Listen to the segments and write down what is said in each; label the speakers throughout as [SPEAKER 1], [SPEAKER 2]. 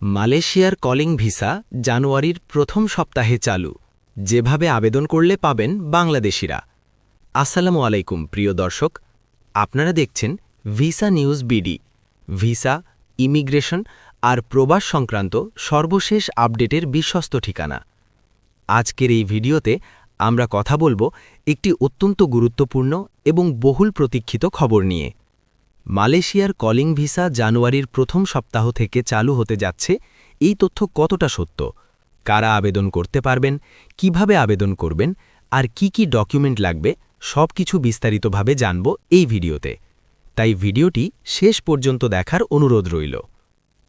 [SPEAKER 1] মালয়েশিয়ার calling visa জানুয়ারির প্রথম সপ্তাহে চালু। যেভাবে আবেদন করলে পাবেন বাংলাদেশিরা। আসসালামু আলাইকুম, প্রিয় দর্শক। আপনারা দেখছেন visa news BD. Visa, immigration আর প্রবাস সংক্রান্ত সর্বশেষ আপডেটের বিশ্বস্ত ঠিকানা। আজকের এই ভিডিওতে আমরা কথা বলব একটি অত্যন্ত গুরুত্বপূর্ণ এবং বহুল প্রতীক্ষিত খবর নিয়ে। মালয়েশিয়ার কলিং ভিসা জানুয়ারির প্রথম সপ্তাহ থেকে চালু হতে যাচ্ছে, এই তথ্য কতটা সত্য? কারা আবেদন করতে পারবেন? কীভাবে আবেদন করবেন? আর কি কি ডকুমেন্ট লাগবে? সব কিছু বিস্তারিতভাবে জানব এই ভিডিওতে। তাই ভিডিওটি শেষ পর্যন্ত দেখার অনুরোধ রইল।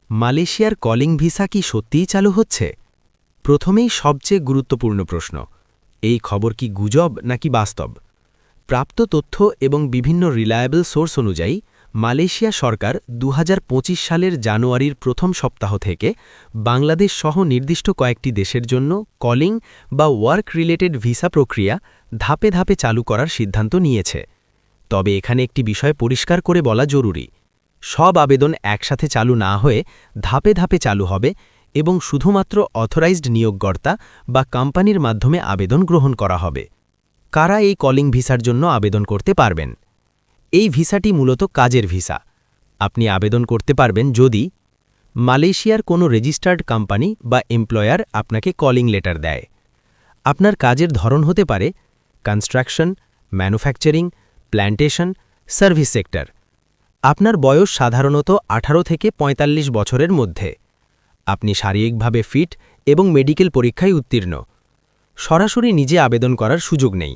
[SPEAKER 1] মালয়েশিয়ার কলিং ভিসা কি সত্যিই চালু হচ্ছে? প্রথমেই সবচেয়ে গুরুত্বপূর্ণ প্রশ্ন, এই খবর কি গুজব নাকি বাস্তব? প্রাপ্ত তথ্য এবং বিভিন্ন রিলায়েবল সোর্স অনুযায়ী মালয়েশিয়া সরকার দু হাজার পঁচিশ সালের জানুয়ারির প্রথম সপ্তাহ থেকে বাংলাদেশ সহ নির্দিষ্ট কয়েকটি দেশের জন্য কলিং বা ওয়ার্ক রিলেটেড ভিসা প্রক্রিয়া ধাপে ধাপে চালু করার সিদ্ধান্ত নিয়েছে। তবে এখানে একটি বিষয় পরিষ্কার করে বলা জরুরি। সব আবেদন একসাথে চালু না হয়ে ধাপে ধাপে চালু হবে এবং শুধুমাত্র অথরাইজড নিয়োগকর্তা বা কোম্পানির মাধ্যমে আবেদন গ্রহণ করা হবে। কারা এই কলিং ভিসার জন্য আবেদন করতে পারবেন? এই ভিসাটি মূলত কাজের ভিসা। আপনি আবেদন করতে পারবেন যদি মালয়েশিয়ার কোনো রেজিস্টার্ড কোম্পানি বা এমপ্লয়ার আপনাকে কলিং লেটার দেয়। আপনার কাজের ধরন হতে পারে construction, manufacturing, plantation, service sector. আপনার বয়স সাধারণত ১৮ থেকে ৪৫ বছরের মধ্যে। আপনি শারীরিকভাবে ফিট এবং মেডিকেল পরীক্ষায় উত্তীর্ণ। সরাসরি নিজে আবেদন করার সুযোগ নেই।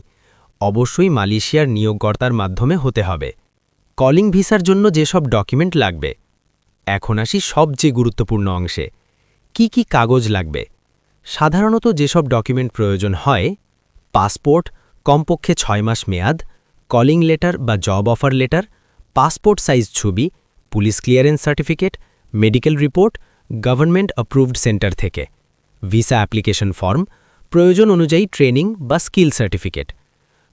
[SPEAKER 1] অবশ্যই মালয়েশিয়ার নিয়োগকর্তার মাধ্যমে হতে হবে। কলিং ভিসার জন্য যেসব ডকুমেন্ট লাগবে। এখন আসি সবচেয়ে গুরুত্বপূর্ণ অংশে। কি কি কাগজ লাগবে? সাধারণত যেসব ডকুমেন্ট প্রয়োজন হয়, পাসপোর্ট, কমপক্ষে ছয় মাস মেয়াদ, কলিং লেটার বা job offer letter, passport size ছবি, police clearance certificate, medical report, government approved centre থেকে। ভিসা অ্যাপ্লিকেশন ফর্ম, প্রয়োজন অনুযায়ী ট্রেনিং বা স্কিল সার্টিফিকেট।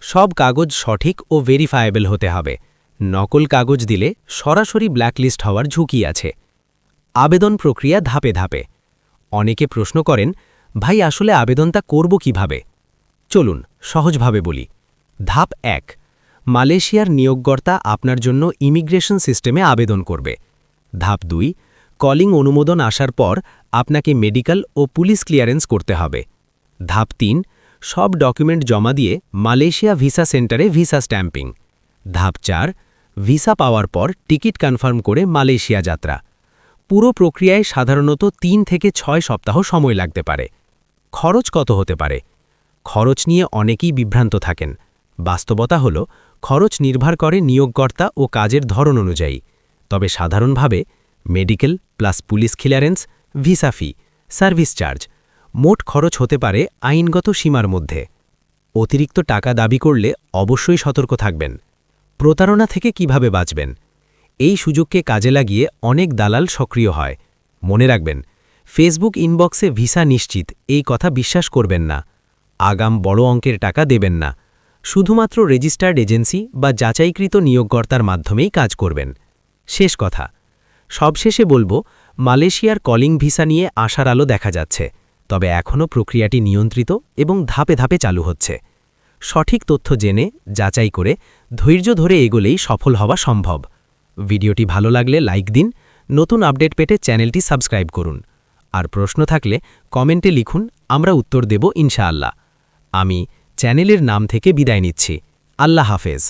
[SPEAKER 1] সব কাগজ সঠিক ও ভেরিফায়েবল হতে হবে। নকল কাগজ দিলে সরাসরি ব্ল্যাকলিস্ট হওয়ার ঝুঁকি আছে। আবেদন প্রক্রিয়া ধাপে ধাপে। অনেকে প্রশ্ন করেন, ভাই, আসলে আবেদনটা করব কীভাবে? চলুন, সহজভাবে বলি। ধাপ এক, মালয়েশিয়ার নিয়োগকর্তা আপনার জন্য ইমিগ্রেশন সিস্টেমে আবেদন করবে। ধাপ দুই কলিং অনুমোদন আসার পর আপনাকে মেডিকেল ও পুলিশ ক্লিয়ারেন্স করতে হবে। ধাপ তিন সব ডকুমেন্ট জমা দিয়ে মালয়েশিয়া ভিসা সেন্টারে ভিসা স্ট্যাম্পিং। ধাপ চার, ভিসা পাওয়ার পর টিকিট কনফার্ম করে মালয়েশিয়া যাত্রা। পুরো প্রক্রিয়ায় সাধারণত তিন থেকে ছয় সপ্তাহ সময় লাগতে পারে। খরচ কত হতে পারে? খরচ নিয়ে অনেকেই বিভ্রান্ত থাকেন। বাস্তবতা হল, খরচ নির্ভর করে নিয়োগকর্তা ও কাজের ধরন অনুযায়ী। তবে সাধারণভাবে medical plus police clearance, visa fee, service charge মোট খরচ হতে পারে আইনগত সীমার মধ্যে। অতিরিক্ত টাকা দাবি করলে অবশ্যই সতর্ক থাকবেন। প্রতারণা থেকে কীভাবে বাঁচবেন? এই সুযোগকে কাজে লাগিয়ে অনেক দালাল সক্রিয় হয়। মনে রাখবেন, ফেসবুক ইনবক্সে ভিসা নিশ্চিত, এই কথা বিশ্বাস করবেন না। আগাম বড় অঙ্কের টাকা দেবেন না। শুধুমাত্র রেজিস্টার্ড এজেন্সি বা যাচাইকৃত নিয়োগকর্তার মাধ্যমেই কাজ করবেন। শেষ কথা, সবশেষে বলব, মালয়েশিয়ার কলিং ভিসা নিয়ে আশার আলো দেখা যাচ্ছে। তবে এখনও প্রক্রিয়াটি নিয়ন্ত্রিত এবং ধাপে ধাপে চালু হচ্ছে। সঠিক তথ্য জেনে, যাচাই করে, ধৈর্য ধরে এগোলেই সফল হওয়া সম্ভব। ভিডিওটি ভালো লাগলে লাইক দিন, নতুন আপডেট পেতে চ্যানেলটি সাবস্ক্রাইব করুন। আর প্রশ্ন থাকলে কমেন্টে লিখুন, আমরা উত্তর দেব ইনশাআল্লাহ। আমি চ্যানেলের নাম থেকে বিদায় নিচ্ছি। আল্লাহ হাফেজ।